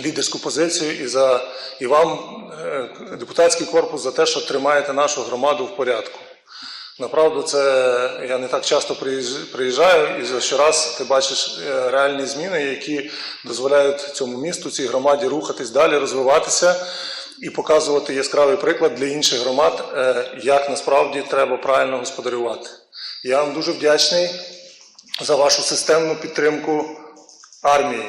лідерську позицію і за і вам, е, депутатський корпус, за те, що тримаєте нашу громаду в порядку. Направду, це я не так часто приїж- приїжджаю, і за щораз ти бачиш е, реальні зміни, які дозволяють цьому місту, цій громаді рухатись далі, розвиватися і показувати яскравий приклад для інших громад, е, як насправді треба правильно господарювати. Я вам дуже вдячний за вашу системну підтримку армії.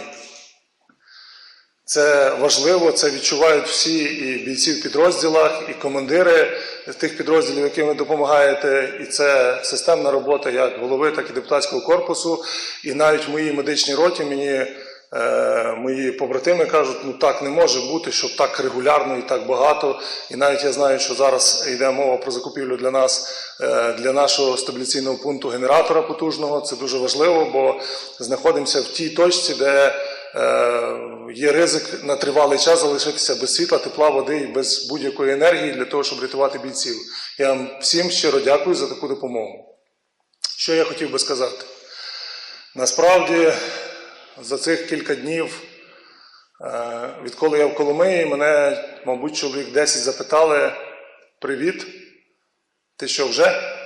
Це важливо, це відчувають всі і бійці в підрозділах, і командири тих підрозділів, яким ви допомагаєте. І це системна робота як голови, так і депутатського корпусу. І навіть в моїй медичній роті мені е, мої побратими кажуть, ну так не може бути, щоб так регулярно і так багато. І навіть я знаю, що зараз йде мова про закупівлю для нас, е, для нашого стабіляційного пункту генератора потужного. Це дуже важливо, бо знаходимося в тій точці, де Є ризик на тривалий час залишитися без світла, тепла, води і без будь-якої енергії для того, щоб рятувати бійців. Я вам всім щиро дякую за таку допомогу. Що я хотів би сказати? Насправді, за цих кілька днів, е, відколи я в Коломиї, мене, мабуть, чоловік 10 запитали: Привіт, ти що вже?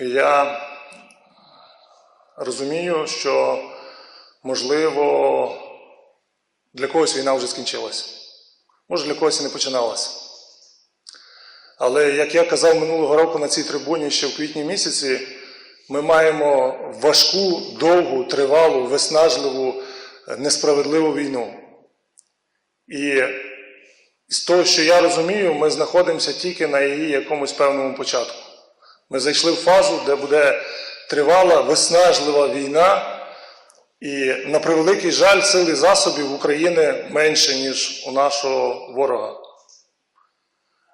І я розумію, що можливо для когось війна вже скінчилась. Може, для когось і не починалася. Але як я казав минулого року на цій трибуні ще в квітні місяці, ми маємо важку, довгу, тривалу, виснажливу, несправедливу війну. І з того, що я розумію, ми знаходимося тільки на її якомусь певному початку. Ми зайшли в фазу, де буде тривала, виснажлива війна, і на превеликий жаль, сил і засобів України менше, ніж у нашого ворога.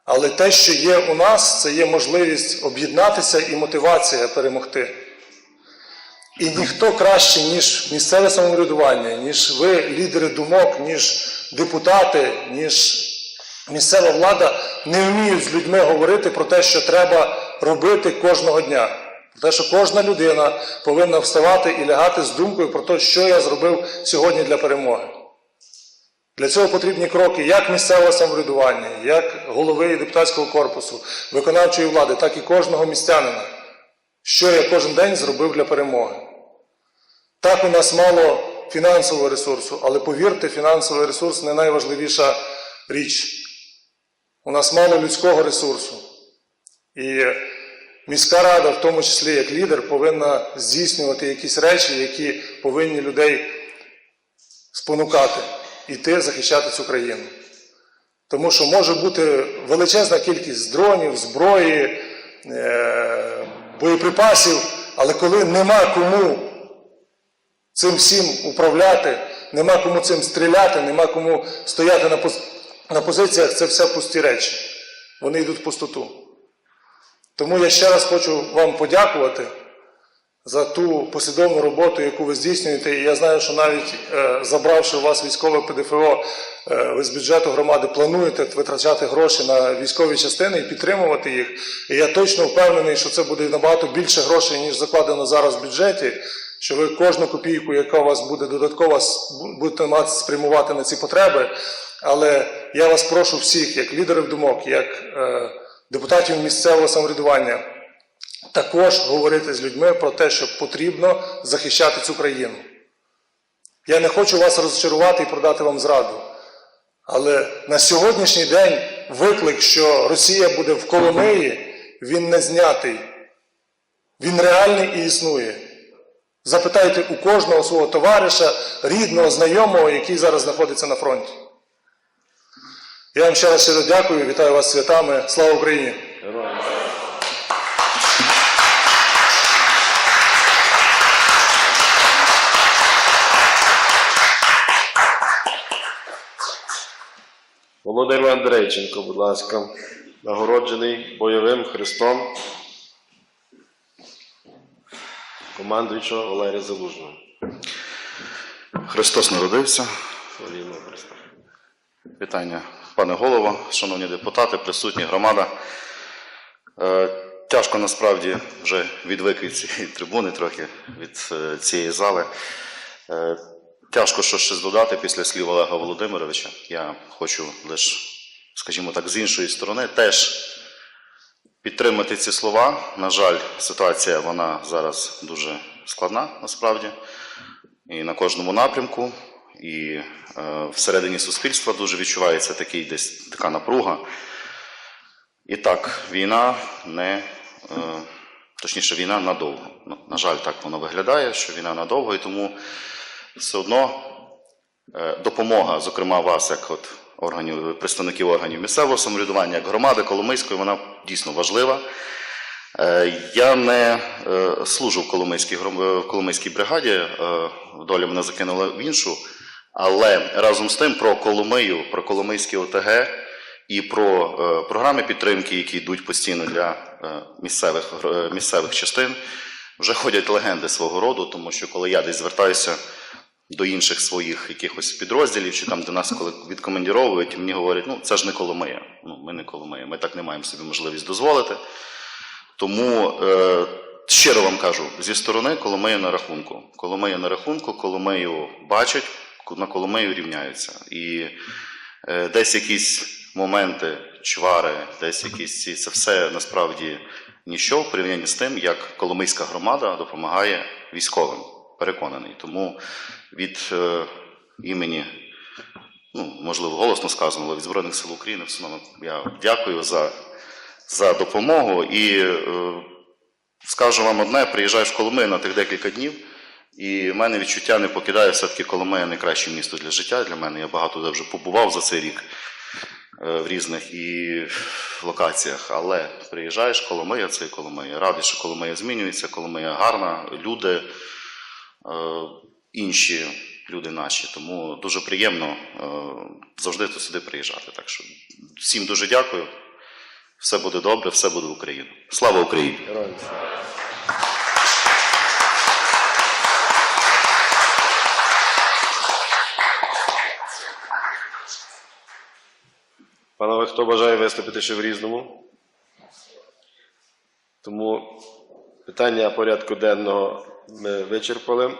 Але те, що є у нас, це є можливість об'єднатися і мотивація перемогти. І ніхто краще, ніж місцеве самоврядування, ніж ви, лідери думок, ніж депутати, ніж місцева влада, не вміють з людьми говорити про те, що треба робити кожного дня. Про те, що кожна людина повинна вставати і лягати з думкою про те, що я зробив сьогодні для перемоги. Для цього потрібні кроки як місцевого самоврядування, як голови депутатського корпусу, виконавчої влади, так і кожного містянина. Що я кожен день зробив для перемоги. Так у нас мало фінансового ресурсу, але повірте, фінансовий ресурс не найважливіша річ. У нас мало людського ресурсу. І міська рада, в тому числі як лідер, повинна здійснювати якісь речі, які повинні людей спонукати іти захищати цю країну. Тому що може бути величезна кількість дронів, зброї, е, боєприпасів, але коли нема кому цим всім управляти, нема кому цим стріляти, нема кому стояти на позиціях, це все пусті речі. Вони йдуть в пустоту. Тому я ще раз хочу вам подякувати за ту послідовну роботу, яку ви здійснюєте. І я знаю, що навіть е, забравши у вас військове ПДФО, е, ви з бюджету громади плануєте витрачати гроші на військові частини і підтримувати їх. І я точно впевнений, що це буде набагато більше грошей, ніж закладено зараз в бюджеті. Що ви кожну копійку, яка у вас буде додаткова, будете мати спрямувати на ці потреби. Але я вас прошу всіх, як лідерів думок, як е, депутатів місцевого самоврядування, також говорити з людьми про те, що потрібно захищати цю країну. Я не хочу вас розчарувати і продати вам зраду. Але на сьогоднішній день виклик, що Росія буде в Коломиї, він не знятий. Він реальний і існує. Запитайте у кожного свого товариша, рідного, знайомого, який зараз знаходиться на фронті. Я вам ще раз щиро дякую, вітаю вас святами. Слава Україні! Володимир Андрейченко, будь ласка, нагороджений бойовим хрестом командуючого Валерія Залужного. Христос народився. Славімо Христа. Вітання, пане голово, шановні депутати, присутні громада. Е, тяжко насправді вже відвик від цієї трибуни, трохи від е, цієї зали. Е, Тяжко що щось додати після слів Олега Володимировича. Я хочу лише, скажімо так, з іншої сторони теж підтримати ці слова. На жаль, ситуація вона зараз дуже складна насправді. І на кожному напрямку, і е, всередині суспільства дуже відчувається такий десь така напруга. І так, війна не. Е, точніше, війна надовго. Ну, На жаль, так воно виглядає, що війна надовго, і тому все одно е, допомога, зокрема вас, як от органів, представників органів місцевого самоврядування, як громади Коломийської, вона дійсно важлива. Е, Я не е, служу в Коломийській, в Коломийській бригаді, доля мене закинула в іншу, але разом з тим про Коломию, про Коломийське ОТГ і про е, програми підтримки, які йдуть постійно для е, місцевих, е, місцевих частин, вже ходять легенди свого роду, тому що коли я десь звертаюся до інших своїх якихось підрозділів, чи там, де нас коли відкомандіровують, мені говорять, ну це ж не Коломия. Ну, ми не Коломия, ми так не маємо собі можливість дозволити. Тому е, щиро вам кажу, зі сторони Коломия на рахунку. Коломия на рахунку, Коломию бачать, на Коломию рівняються. І е, десь якісь моменти, чвари, десь якісь ці, це все насправді ніщо в порівнянні з тим, як Коломийська громада допомагає військовим. Переконаний. Тому від е, імені ну, можливо, голосно сказано, але від Збройних сил України все одно я дякую за, за допомогу. І е, скажу вам одне: приїжджаю в Коломию на тих декілька днів, і в мене відчуття не покидає все-таки Коломия найкраще місто для життя для мене. Я багато де вже побував за цей рік е, в різних і локаціях. Але приїжджаєш, Коломия це Коломия. Радий, що Коломия змінюється, Коломия гарна, люди е, інші люди наші. Тому дуже приємно е, завжди тут сюди приїжджати. Так що всім дуже дякую. Все буде добре, все буде Україна. Слава Україні! Героям слава. Панове, хто бажає виступити ще в різному? Тому питання порядку денного ми вичерпали.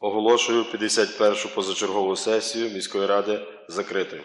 Оголошую 51-шу позачергову сесію міської ради закритою.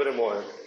Слава